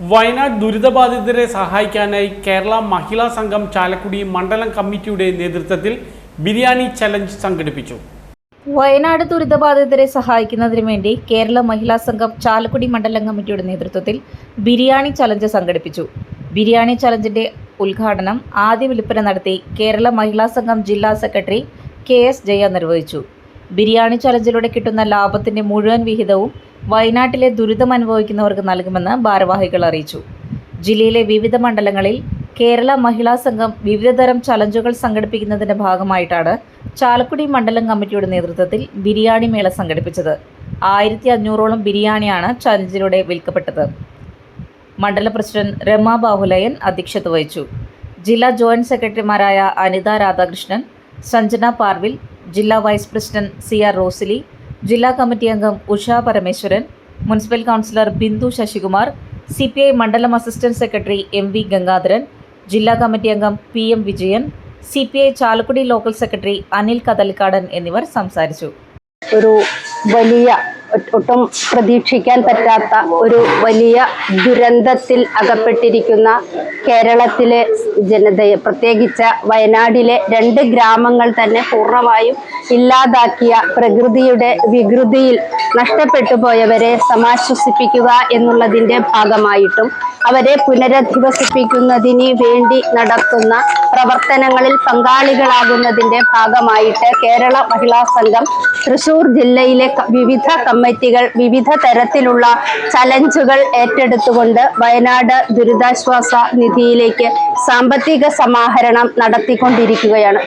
വയനാട് ദുരിതബാധിതരെ സഹായിക്കാനായി കേരള മഹിളാ സംഘം ചാലക്കുടി മണ്ഡലം കമ്മിറ്റിയുടെ നേതൃത്വത്തിൽ ബിരിയാണി ചലഞ്ച് സംഘടിപ്പിച്ചു. വയനാട് ദുരിതബാധിതരെ സഹായിക്കുന്നതിന് വേണ്ടി കേരള മഹിളാ സംഘം ചാലക്കുടി മണ്ഡലം കമ്മിറ്റിയുടെ നേതൃത്വത്തിൽ ബിരിയാണി ചലഞ്ച് സംഘടിപ്പിച്ചു. ബിരിയാണി ചലഞ്ചിന്റെ ഉദ്ഘാടനം ആദ്യ വിൽപ്പന നടത്തി കേരള മഹിളാ സംഘം ജില്ലാ സെക്രട്ടറി കെ എസ് ജയ നിർവഹിച്ചു. ബിരിയാണി ചലഞ്ചിലൂടെ കിട്ടുന്ന ലാഭത്തിന്റെ മുഴുവൻ വിഹിതവും വയനാട്ടിലെ ദുരിതം അനുഭവിക്കുന്നവർക്ക് നൽകുമെന്ന് ഭാരവാഹികൾ അറിയിച്ചു. ജില്ലയിലെ വിവിധ മണ്ഡലങ്ങളിൽ കേരള മഹിളാ സംഘം വിവിധതരം ചലഞ്ചുകൾ സംഘടിപ്പിക്കുന്നതിന്റെ ഭാഗമായിട്ടാണ് ചാലക്കുടി മണ്ഡലം കമ്മിറ്റിയുടെ നേതൃത്വത്തിൽ ബിരിയാണി മേള സംഘടിപ്പിച്ചത്. ആയിരത്തി അഞ്ഞൂറോളം ബിരിയാണിയാണ് ചലഞ്ചിലൂടെ വിൽക്കപ്പെട്ടത്. മണ്ഡല പ്രസിഡന്റ് രമ ബാഹുലയൻ അധ്യക്ഷത വഹിച്ചു. ജില്ലാ ജോയിന്റ് സെക്രട്ടറിമാരായ അനിത രാധാകൃഷ്ണൻ സഞ്ജന പാർവിൽ ജില്ലാ vice president C R Rosily ജില്ലാ കമ്മിറ്റി അംഗം Usha Parameswaran municipal councillor Bindu Sasikumar C P I മണ്ഡലം assistant secretary M V Gangadharan ജില്ലാ കമ്മിറ്റി അംഗം P M Vijayan C P I Chalakudy local secretary Anil Kathalkadan എന്നിവർ സംസാരിച്ചു. ഒരു വലിയ ഒട്ടും പ്രതീക്ഷിക്കാൻ പറ്റാത്ത ഒരു വലിയ ദുരന്തത്തിൽ അകപ്പെട്ടിരിക്കുന്ന കേരളത്തിലെ ജനതയെ പ്രത്യേകിച്ച് വയനാടിലെ രണ്ട് ഗ്രാമങ്ങൾ തന്നെ പൂർണമായും ഇല്ലാതാക്കിയ പ്രകൃതിയുടെ വികൃതിയിൽ നഷ്ടപ്പെട്ടു പോയവരെ സമാശ്വസിപ്പിക്കുക എന്നുള്ളതിന്റെ ഭാഗമായിട്ടും അവരെ പുനരധിവസിപ്പിക്കുന്നതിന് വേണ്ടി നടത്തുന്ന പ്രവർത്തനങ്ങളിൽ പങ്കാളികളാകുന്നതിന്റെ ഭാഗമായിട്ട് കേരള മഹിളാ സംഘം തൃശൂർ ജില്ലയിലെ വിവിധ കമ്മിറ്റികൾ വിവിധ തരത്തിലുള്ള ചലഞ്ചുകൾ ഏറ്റെടുത്തുകൊണ്ട് വയനാട് ദുരിതാശ്വാസ നിധിയിലേക്ക് സാമ്പത്തിക സമാഹരണം നടത്തിക്കൊണ്ടിരിക്കുകയാണ്.